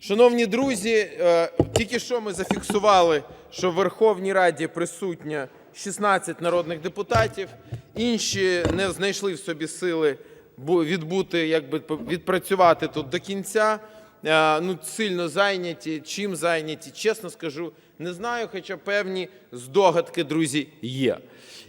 Шановні друзі, е, тільки що ми зафіксували, що в Верховній Раді присутня 16 народних депутатів. Інші не знайшли в собі сили бу- відбути, якби відпрацювати тут до кінця. Е, Ну, сильно зайняті. Чим зайняті? Чесно скажу, не знаю, хоча певні здогадки, друзі, є.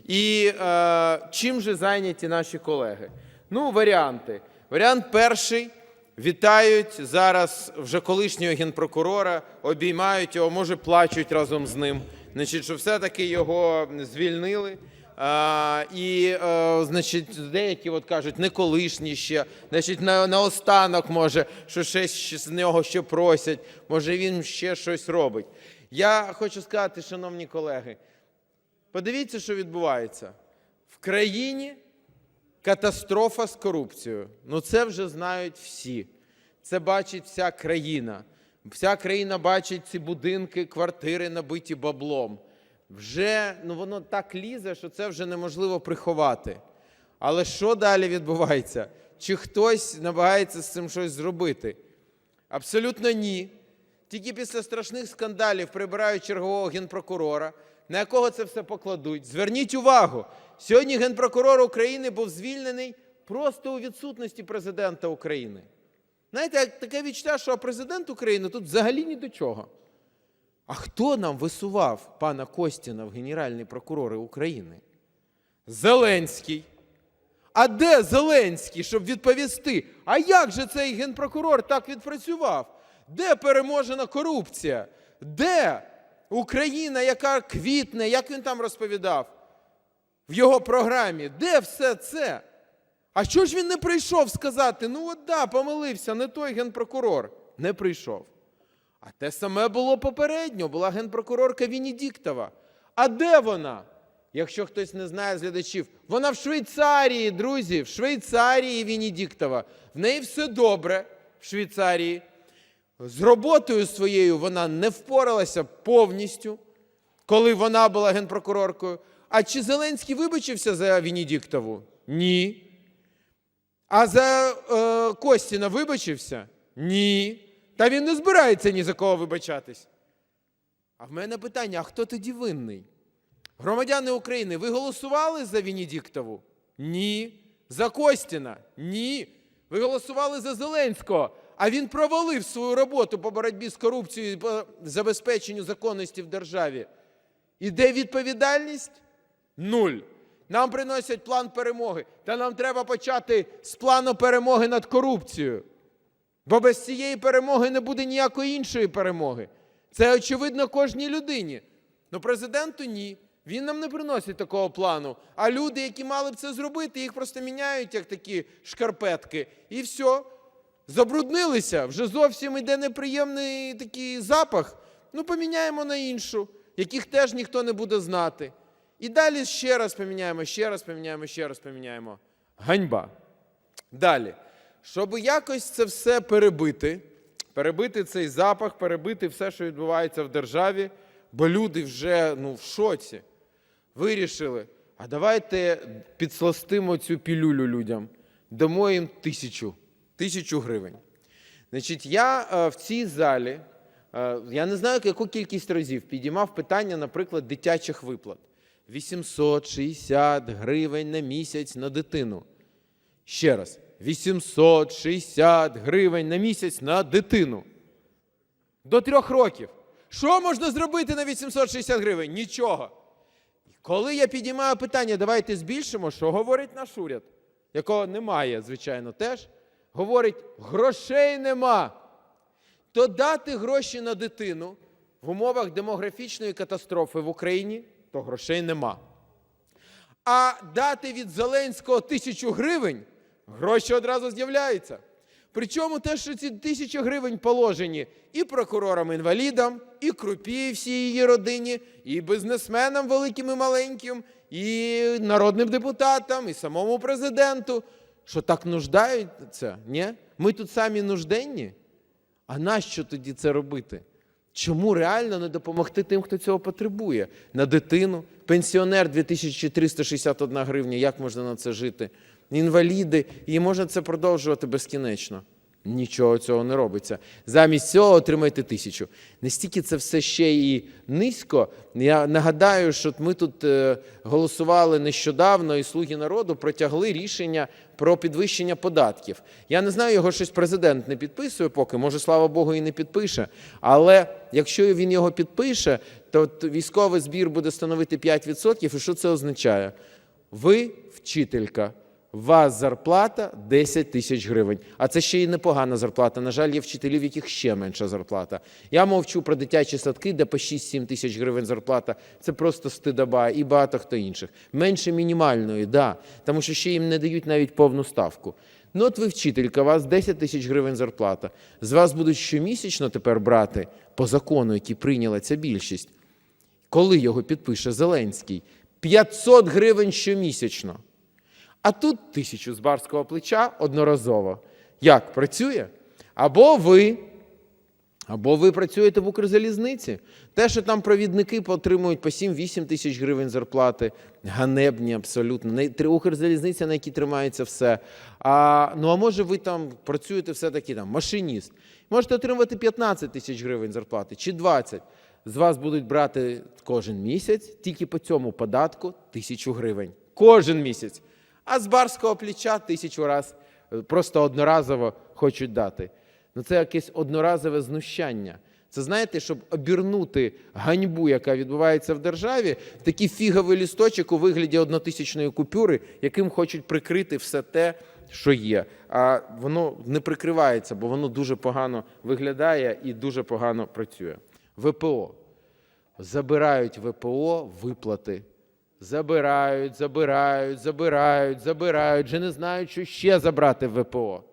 І е, чим же зайняті наші колеги? Ну, варіанти. Варіант перший. Вітають зараз вже колишнього генпрокурора, обіймають його, може плачуть разом з ним. Значить, що все-таки його звільнили. А, і, е, значить, деякі от кажуть, не колишні ще, значить, на, наостанок, може, що ще з нього ще просять, може він ще щось робить. Я хочу сказати, шановні колеги, подивіться, що відбувається. В країні Катастрофа з корупцією. Ну це вже знають всі. Це бачить вся країна. Вся країна бачить ці будинки, квартири набиті баблом. Вже ну воно так лізе, що це вже неможливо приховати. Але що далі відбувається? Чи хтось намагається з цим щось зробити? Абсолютно ні. Тільки після страшних скандалів прибирають чергового генпрокурора, на якого це все покладуть. Зверніть увагу, сьогодні генпрокурор України був звільнений просто у відсутності президента України. Знаєте, таке відчуття, що президент України тут взагалі ні до чого. А хто нам висував пана Костіна в Генеральні прокурори України? Зеленський. А де Зеленський, щоб відповісти? А як же цей генпрокурор так відпрацював? Де переможена корупція? Де Україна, яка квітне, як він там розповідав в його програмі? Де все це? А що ж він не прийшов сказати? Ну от да, помилився, не той генпрокурор. Не прийшов. А те саме було попередньо, була генпрокурорка Венедіктова. А де вона? Якщо хтось не знає з глядачів, вона в Швейцарії, друзі, в Швейцарії Венедіктова. В неї все добре в Швейцарії. З роботою своєю вона не впоралася повністю, коли вона була генпрокуроркою. А чи Зеленський вибачився за Венедіктову? Ні. А за е, Костіна вибачився? Ні. Та він не збирається ні за кого вибачатись. А в мене питання: а хто тоді винний? Громадяни України, ви голосували за Венедіктову? Ні. За Костіна? Ні. Ви голосували за Зеленського, а він провалив свою роботу по боротьбі з корупцією і по забезпеченню законності в державі. І де відповідальність? Нуль. Нам приносять план перемоги. Та нам треба почати з плану перемоги над корупцією. Бо без цієї перемоги не буде ніякої іншої перемоги. Це очевидно кожній людині. Ну президенту ні. Він нам не приносить такого плану. А люди, які мали б це зробити, їх просто міняють як такі шкарпетки. І все. Забруднилися. Вже зовсім іде неприємний такий запах. Ну, поміняємо на іншу, яких теж ніхто не буде знати. І далі ще раз поміняємо, ще раз поміняємо, ще раз поміняємо. Ганьба. Далі. Щоб якось це все перебити, перебити цей запах, перебити все, що відбувається в державі, бо люди вже ну, в шоці. Вирішили, а давайте підсластимо цю пілюлю людям, дамо їм тисячу, тисячу гривень. Значить, я е, в цій залі, е, я не знаю, яку кількість разів підіймав питання, наприклад, дитячих виплат. 860 гривень на місяць на дитину. Ще раз, 860 гривень на місяць на дитину. До трьох років. Що можна зробити на 860 гривень? Нічого. Коли я підіймаю питання, давайте збільшимо, що говорить наш уряд, якого немає, звичайно, теж, говорить, грошей нема. То дати гроші на дитину в умовах демографічної катастрофи в Україні, то грошей нема. А дати від Зеленського тисячу гривень, гроші одразу з'являються. Причому те, що ці тисячі гривень положені і прокурорам-інвалідам, і крупі всій її родині, і бізнесменам великим і маленьким, і народним депутатам, і самому президенту. Що так нуждаються? Ні? Ми тут самі нужденні? А нащо тоді це робити? Чому реально не допомогти тим, хто цього потребує? На дитину, пенсіонер 2361 гривня, як можна на це жити? Інваліди, і можна це продовжувати безкінечно. Нічого цього не робиться. Замість цього отримаєте тисячу. Настільки це все ще і низько. Я нагадаю, що ми тут е, голосували нещодавно, і слуги народу протягли рішення про підвищення податків. Я не знаю, його щось президент не підписує поки, може, слава Богу, і не підпише. Але якщо він його підпише, то військовий збір буде становити 5%. І що це означає? Ви вчителька. Вас зарплата 10 тисяч гривень. А це ще й непогана зарплата. На жаль, є вчителів, яких ще менша зарплата. Я мовчу про дитячі садки, де по 6-7 тисяч гривень зарплата. Це просто стидоба і багато хто інших. Менше мінімальної, да. Тому що ще їм не дають навіть повну ставку. Ну, от ви вчителька, у вас 10 тисяч гривень зарплата. З вас будуть щомісячно тепер брати по закону, який прийняла ця більшість. Коли його підпише Зеленський? 500 гривень щомісячно. А тут тисячу з барського плеча одноразово. Як працює? Або ви, або ви працюєте в Укрзалізниці. Те, що там провідники отримують по 7-8 тисяч гривень зарплати, ганебні абсолютно. Укрзалізниця, на якій тримається все. А, ну а може ви там працюєте все-таки там машиніст. Можете отримувати 15 тисяч гривень зарплати чи 20. З вас будуть брати кожен місяць тільки по цьому податку тисячу гривень. Кожен місяць. А з барського плеча тисячу раз е, просто одноразово хочуть дати. Ну це якесь одноразове знущання. Це знаєте, щоб обірнути ганьбу, яка відбувається в державі, в такий фіговий лісточок у вигляді однотисячної купюри, яким хочуть прикрити все те, що є. А воно не прикривається, бо воно дуже погано виглядає і дуже погано працює. ВПО. Забирають ВПО виплати. Забирають, забирають, забирають, забирають, вже не знають, що ще забрати в ВПО.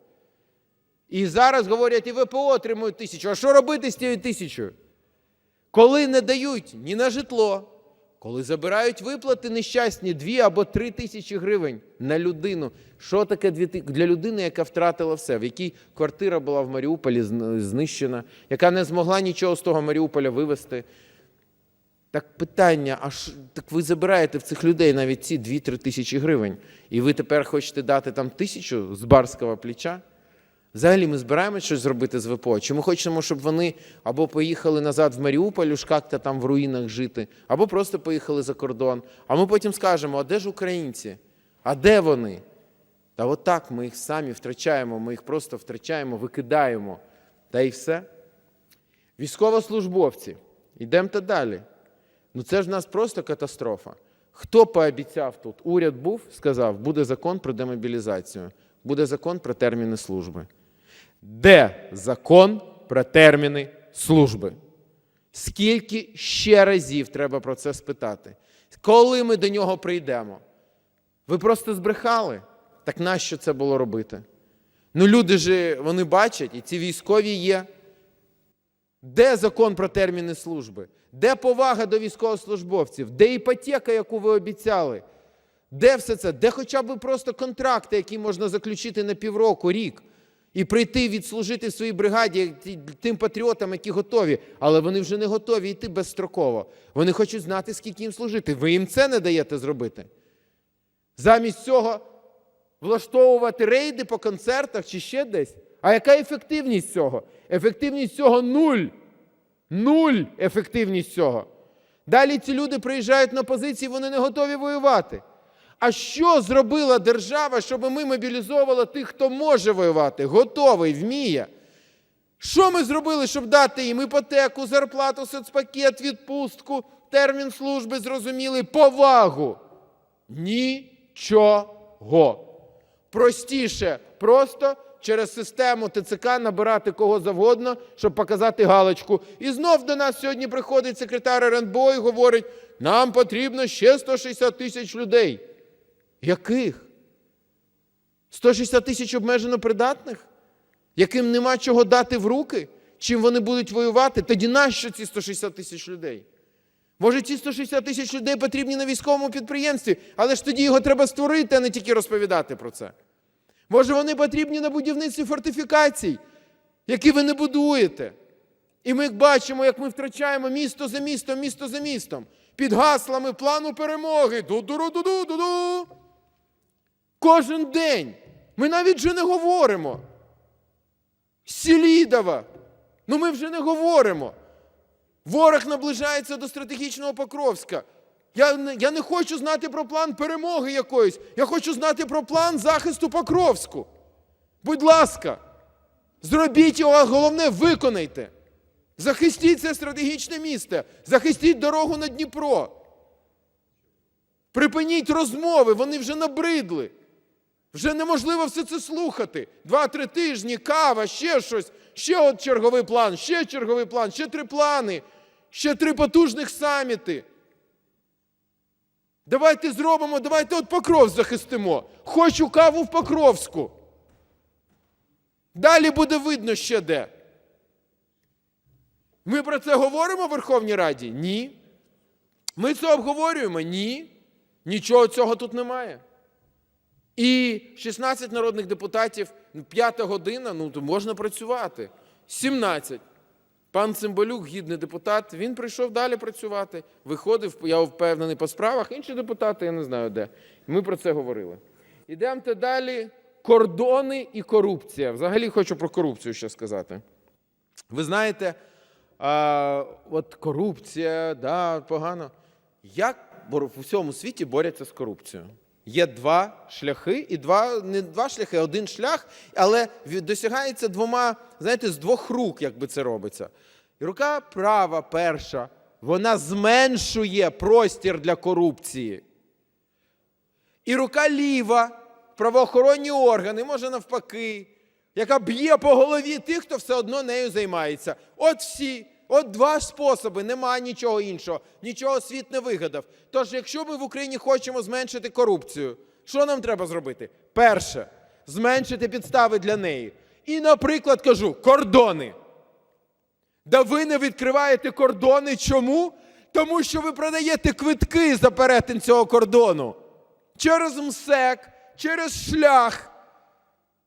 І зараз говорять, і ВПО отримують тисячу. А що робити з тією тисячою? Коли не дають ні на житло, коли забирають виплати нещасні 2 або 3 тисячі гривень на людину. Що таке для людини, яка втратила все, в якій квартира була в Маріуполі знищена, яка не змогла нічого з того Маріуполя вивезти. Так питання, а ш... так ви забираєте в цих людей навіть ці 2-3 тисячі гривень, і ви тепер хочете дати там тисячу з барського плеча? Взагалі ми збираємося щось зробити з ВПО? Чи ми хочемо, щоб вони або поїхали назад в Маріуполь, уж як-то там в руїнах жити, або просто поїхали за кордон. А ми потім скажемо, а де ж українці? А де вони? Та от так ми їх самі втрачаємо, ми їх просто втрачаємо, викидаємо. Та і все. Військовослужбовці. Йдемо далі. Ну це ж в нас просто катастрофа. Хто пообіцяв тут? Уряд був, сказав, буде закон про демобілізацію, буде закон про терміни служби. Де закон про терміни служби? Скільки ще разів треба про це спитати? Коли ми до нього прийдемо? Ви просто збрехали? Так нащо це було робити? Ну люди ж вони бачать, і ці військові є. Де закон про терміни служби? Де повага до військовослужбовців? Де іпотека, яку ви обіцяли? Де все це? Де хоча б просто контракти, які можна заключити на півроку, рік, і прийти відслужити в своїй бригаді тим патріотам, які готові, але вони вже не готові йти безстроково. Вони хочуть знати, скільки їм служити. Ви їм це не даєте зробити. Замість цього влаштовувати рейди по концертах чи ще десь. А яка ефективність цього? Ефективність цього нуль. Нуль ефективність цього. Далі ці люди приїжджають на позиції, вони не готові воювати. А що зробила держава, щоб ми мобілізовували тих, хто може воювати, готовий, вміє? Що ми зробили, щоб дати їм іпотеку, зарплату, соцпакет, відпустку, термін служби, зрозумілий, повагу? Нічого. Простіше, просто через систему ТЦК набирати кого завгодно, щоб показати галочку. І знов до нас сьогодні приходить секретар РНБО і говорить, нам потрібно ще 160 тисяч людей. Яких? 160 тисяч обмежено придатних? Яким нема чого дати в руки? Чим вони будуть воювати? Тоді нащо ці 160 тисяч людей? Може, ці 160 тисяч людей потрібні на військовому підприємстві, але ж тоді його треба створити, а не тільки розповідати про це. Може, вони потрібні на будівництві фортифікацій, які ви не будуєте. І ми бачимо, як ми втрачаємо місто за містом, місто за містом, під гаслами плану перемоги. Ду-ду-ду-ду-ду-ду. Кожен день. Ми навіть вже не говоримо. Селідова. Ну ми вже не говоримо. Ворог наближається до стратегічного Покровська. Я я не хочу знати про план перемоги якоїсь. Я хочу знати про план захисту Покровську. Будь ласка, зробіть його, а головне виконайте. Захистіть це стратегічне місце, захистіть дорогу на Дніпро. Припиніть розмови, вони вже набридли. Вже неможливо все це слухати. Два-три тижні, кава, ще щось, ще от черговий план, ще черговий план, ще три плани, ще три потужних саміти. Давайте зробимо, давайте от Покров захистимо. Хочу каву в Покровську. Далі буде видно ще де. Ми про це говоримо в Верховній Раді? Ні. Ми це обговорюємо? Ні. Нічого цього тут немає. І 16 народних депутатів, ну, п'ята година, ну то можна працювати. 17. Пан Цимбалюк, гідний депутат, він прийшов далі працювати. Виходив, я впевнений по справах. Інші депутати, я не знаю де. Ми про це говорили. Ідемте далі. Кордони і корупція. Взагалі хочу про корупцію ще сказати. Ви знаєте, а, от корупція, да, погано. Як в усьому світі борються з корупцією? Є два шляхи, і два не два шляхи, а один шлях, але досягається двома, знаєте, з двох рук, якби це робиться. І рука права, перша, вона зменшує простір для корупції. І рука ліва, правоохоронні органи, може навпаки, яка б'є по голові тих, хто все одно нею займається. От всі, от два способи, нема нічого іншого, нічого світ не вигадав. Тож, якщо ми в Україні хочемо зменшити корупцію, що нам треба зробити? Перше, зменшити підстави для неї. І, наприклад, кажу, кордони. Да ви не відкриваєте кордони. Чому? Тому що ви продаєте квитки за перетин цього кордону. Через МСЕК, через шлях,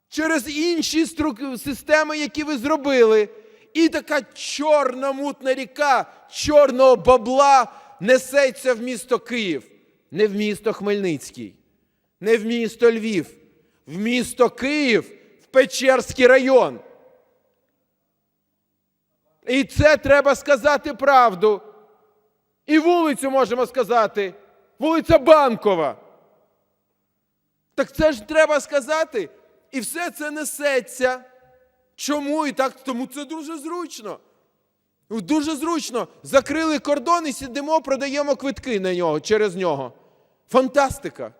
через інші стру- системи, які ви зробили. І така чорна мутна ріка чорного бабла несеться в місто Київ, не в місто Хмельницький, не в місто Львів, в місто Київ, в Печерський район. І це треба сказати правду. І вулицю можемо сказати. Вулиця Банкова. Так це ж треба сказати. І все це несеться. Чому і так? Тому це дуже зручно. Дуже зручно. Закрили кордон і сидимо, продаємо квитки на нього через нього. Фантастика.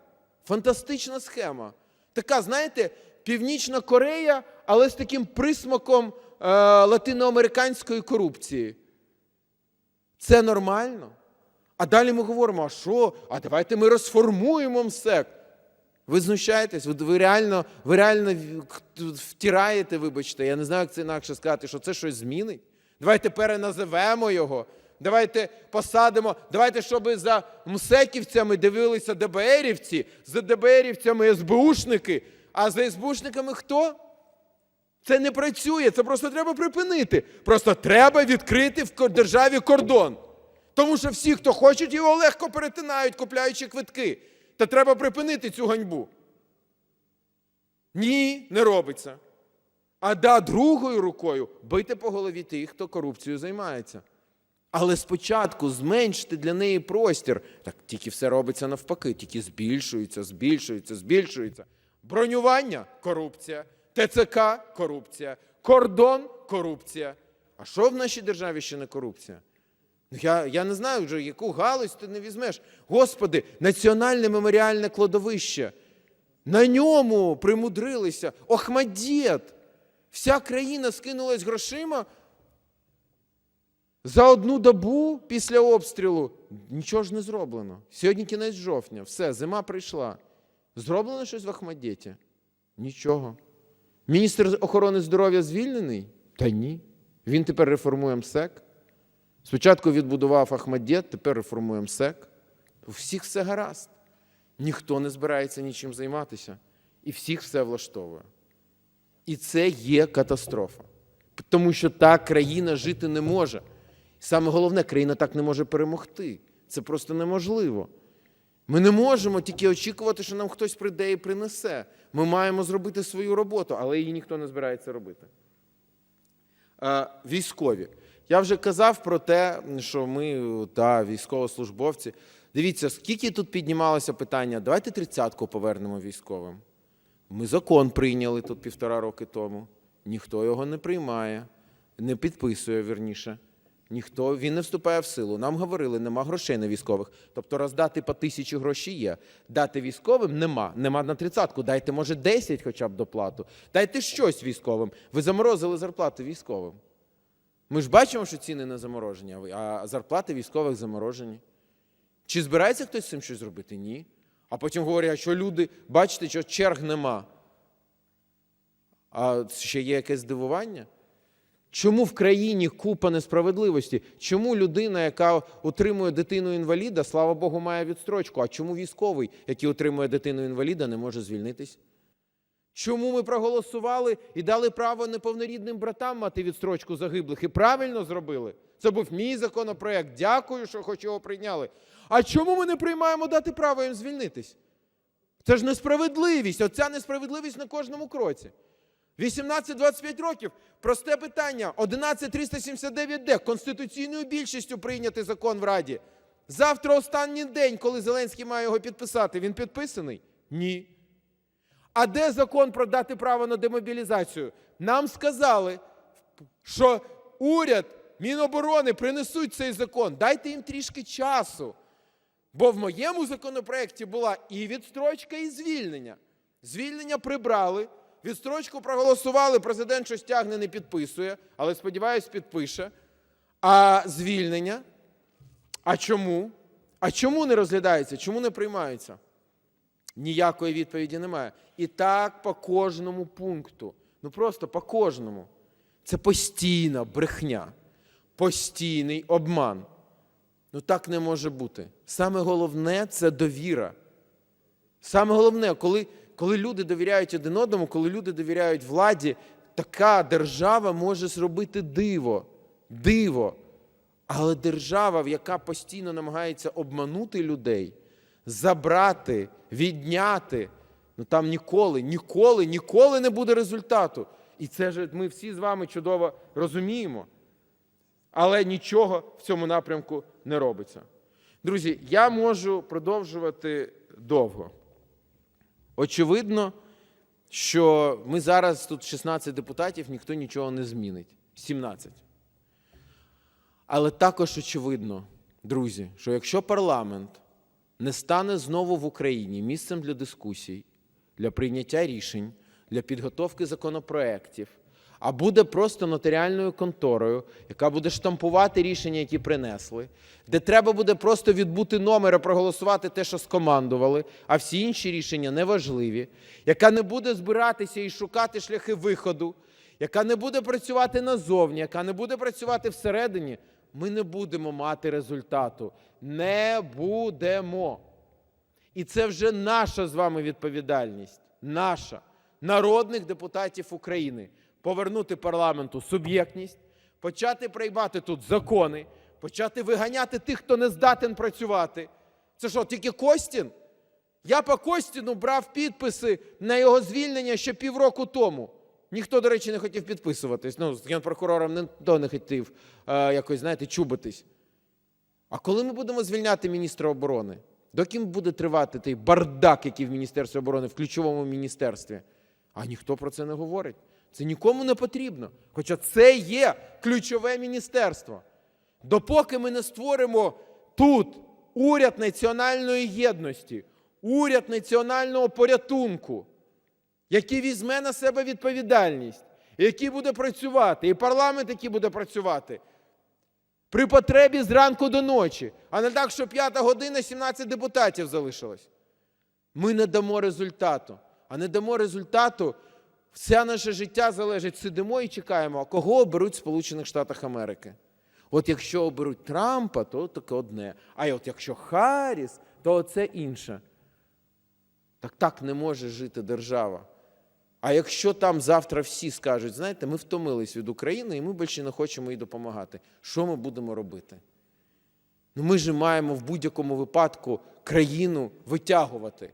Фантастична схема. Така, знаєте, Північна Корея, але з таким присмаком е, латиноамериканської корупції. Це нормально. А далі ми говоримо: а що? А давайте ми розформуємо МСЕК. Ви знущаєтесь, ви, реально, ви реально втираєте, вибачте, я не знаю, як це інакше сказати, що це щось змінить. Давайте переназивемо його. Давайте посадимо, давайте, щоб за МСЕКівцями дивилися ДБРівці, за ДБРівцями СБУшники, а за СБУшниками хто? Це не працює, це просто треба припинити. Просто треба відкрити в державі кордон. Тому що всі, хто хочуть, його легко перетинають, купляючи квитки. Та треба припинити цю ганьбу. Ні, не робиться. А да, другою рукою бийте по голові тих, хто корупцією займається. Але спочатку зменшити для неї простір. Так тільки все робиться навпаки, тільки збільшується, збільшується, збільшується. Бронювання корупція, ТЦК корупція, кордон корупція. А що в нашій державі ще не корупція? Я, я не знаю вже, яку галузь ти не візьмеш. Господи, національне меморіальне кладовище. На ньому примудрилися. Охмадєт. Вся країна скинулась грошима. За одну добу після обстрілу нічого ж не зроблено. Сьогодні кінець жовтня, все, зима прийшла. Зроблено щось в Ахмадєті? Нічого. Міністр охорони здоров'я звільнений? Та ні. Він тепер реформує МСЕК. Спочатку відбудував Ахмадєт, тепер реформує МСЕК. У всіх все гаразд. Ніхто не збирається нічим займатися. І всіх все влаштовує. І це є катастрофа. Тому що так країна жити не може. Саме головне, країна так не може перемогти. Це просто неможливо. Ми не можемо тільки очікувати, що нам хтось прийде і принесе. Ми маємо зробити свою роботу, але її ніхто не збирається робити. Е, Військові. Я вже казав про те, що ми, та, військовослужбовці. Дивіться, скільки тут піднімалося питання, давайте тридцятку повернемо військовим. Ми закон прийняли тут півтора роки тому. Ніхто його не приймає, не підписує вірніше. Ніхто він не вступає в силу. Нам говорили, нема грошей на військових. Тобто роздати по тисячі грошей є. Дати військовим нема. Нема на тридцятку. Дайте, може, 10 хоча б доплату. Дайте щось військовим. Ви заморозили зарплати військовим. Ми ж бачимо, що ціни не заморожені, а зарплати військових заморожені. Чи збирається хтось з цим щось зробити? Ні. А потім говорять, що люди, бачите, що черг нема. А ще є якесь здивування? Чому в країні купа несправедливості? Чому людина, яка отримує дитину інваліда, слава Богу, має відстрочку? А чому військовий, який отримує дитину інваліда, не може звільнитись? Чому ми проголосували і дали право неповнорідним братам мати відстрочку загиблих? І правильно зробили. Це був мій законопроект. Дякую, що хоч його прийняли. А чому ми не приймаємо дати право їм звільнитись? Це ж несправедливість. Оця несправедливість на кожному кроці. 18-25 років. Просте питання. 11379Д. Конституційною більшістю прийнятий закон в Раді. Завтра останній день, коли Зеленський має його підписати. Він підписаний? Ні. А де закон про дати право на демобілізацію? Нам сказали, що уряд, Міноборони принесуть цей закон. Дайте їм трішки часу. Бо в моєму законопроекті була і відстрочка, і звільнення. Звільнення прибрали, відстрочку проголосували, президент щось тягне, не підписує, але сподіваюсь, підпише. А звільнення? А чому? А чому не розглядається? Чому не приймаються? Ніякої відповіді немає. І так по кожному пункту. Ну просто по кожному. Це постійна брехня, постійний обман. Ну так не може бути. Саме головне це довіра. Саме головне, коли, коли люди довіряють один одному, коли люди довіряють владі, така держава може зробити диво. Диво. Але держава, яка постійно намагається обманути людей, забрати, відняти, ну там ніколи, ніколи, ніколи не буде результату. І це ж ми всі з вами чудово розуміємо. Але нічого в цьому напрямку не робиться. Друзі, я можу продовжувати довго. Очевидно, що ми зараз тут 16 депутатів, ніхто нічого не змінить. 17. Але також очевидно, друзі, що якщо парламент не стане знову в Україні місцем для дискусій, для прийняття рішень, для підготовки законопроєктів, а буде просто нотаріальною конторою, яка буде штампувати рішення, які принесли, де треба буде просто відбути номер і проголосувати те, що скомандували, а всі інші рішення неважливі, яка не буде збиратися і шукати шляхи виходу, яка не буде працювати назовні, яка не буде працювати всередині, ми не будемо мати результату. Не будемо. І це вже наша з вами відповідальність, наша, народних депутатів України, повернути парламенту суб'єктність, почати приймати тут закони, почати виганяти тих, хто не здатен працювати. Це що, тільки Костін? Я по Костіну брав підписи на його звільнення ще півроку тому. Ніхто, до речі, не хотів підписуватись. Ну, з генпрокурором ніхто не хотів е, якось, знаєте, чубитись. А коли ми будемо звільняти міністра оборони? Доки буде тривати той бардак, який в Міністерстві оборони, в ключовому міністерстві? А ніхто про це не говорить. Це нікому не потрібно. Хоча це є ключове міністерство. Допоки ми не створимо тут уряд національної єдності, уряд національного порятунку, який візьме на себе відповідальність, який буде працювати, і парламент, який буде працювати, при потребі зранку до ночі, а не так, що п'ята година 17 депутатів залишилось. Ми не дамо результату. А не дамо результату, все наше життя залежить, сидимо і чекаємо, а кого оберуть в Сполучених Штатах Америки. От якщо оберуть Трампа, то таке одне. А от якщо Харріс, то це інше. Так так не може жити держава. А якщо там завтра всі скажуть, знаєте, ми втомились від України і ми більше не хочемо їй допомагати, що ми будемо робити? Ну ми ж маємо в будь-якому випадку країну витягувати.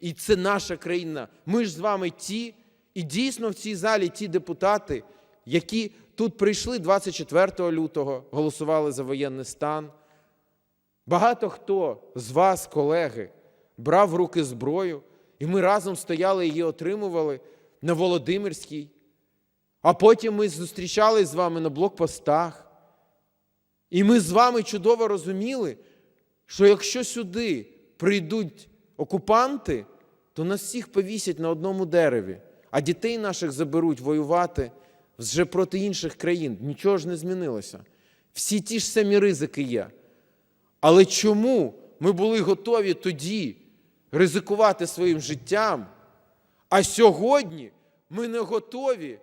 І це наша країна. Ми ж з вами ті, і дійсно в цій залі ті депутати, які тут прийшли 24 лютого, голосували за воєнний стан. Багато хто з вас, колеги, брав в руки зброю, і ми разом стояли і її отримували на Володимирській. А потім ми зустрічались з вами на блокпостах. І ми з вами чудово розуміли, що якщо сюди прийдуть окупанти, то нас всіх повісять на одному дереві, а дітей наших заберуть воювати вже проти інших країн. Нічого ж не змінилося. Всі ті ж самі ризики є. Але чому ми були готові тоді ризикувати своїм життям, а сьогодні ми не готові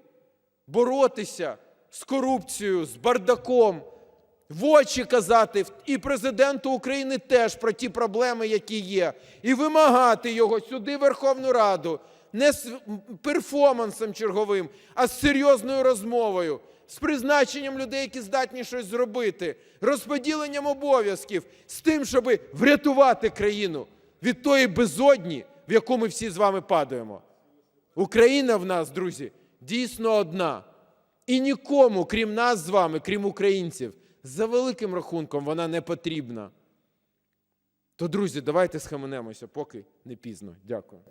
боротися з корупцією, з бардаком, в очі казати і президенту України теж про ті проблеми, які є, і вимагати його сюди, Верховну Раду, не з перформансом черговим, а з серйозною розмовою, з призначенням людей, які здатні щось зробити, розподіленням обов'язків, з тим, щоб врятувати країну від тої безодні, в яку ми всі з вами падаємо. Україна в нас, друзі, дійсно одна. І нікому, крім нас з вами, крім українців, за великим рахунком вона не потрібна. То, друзі, давайте схаменемося, поки не пізно. Дякую.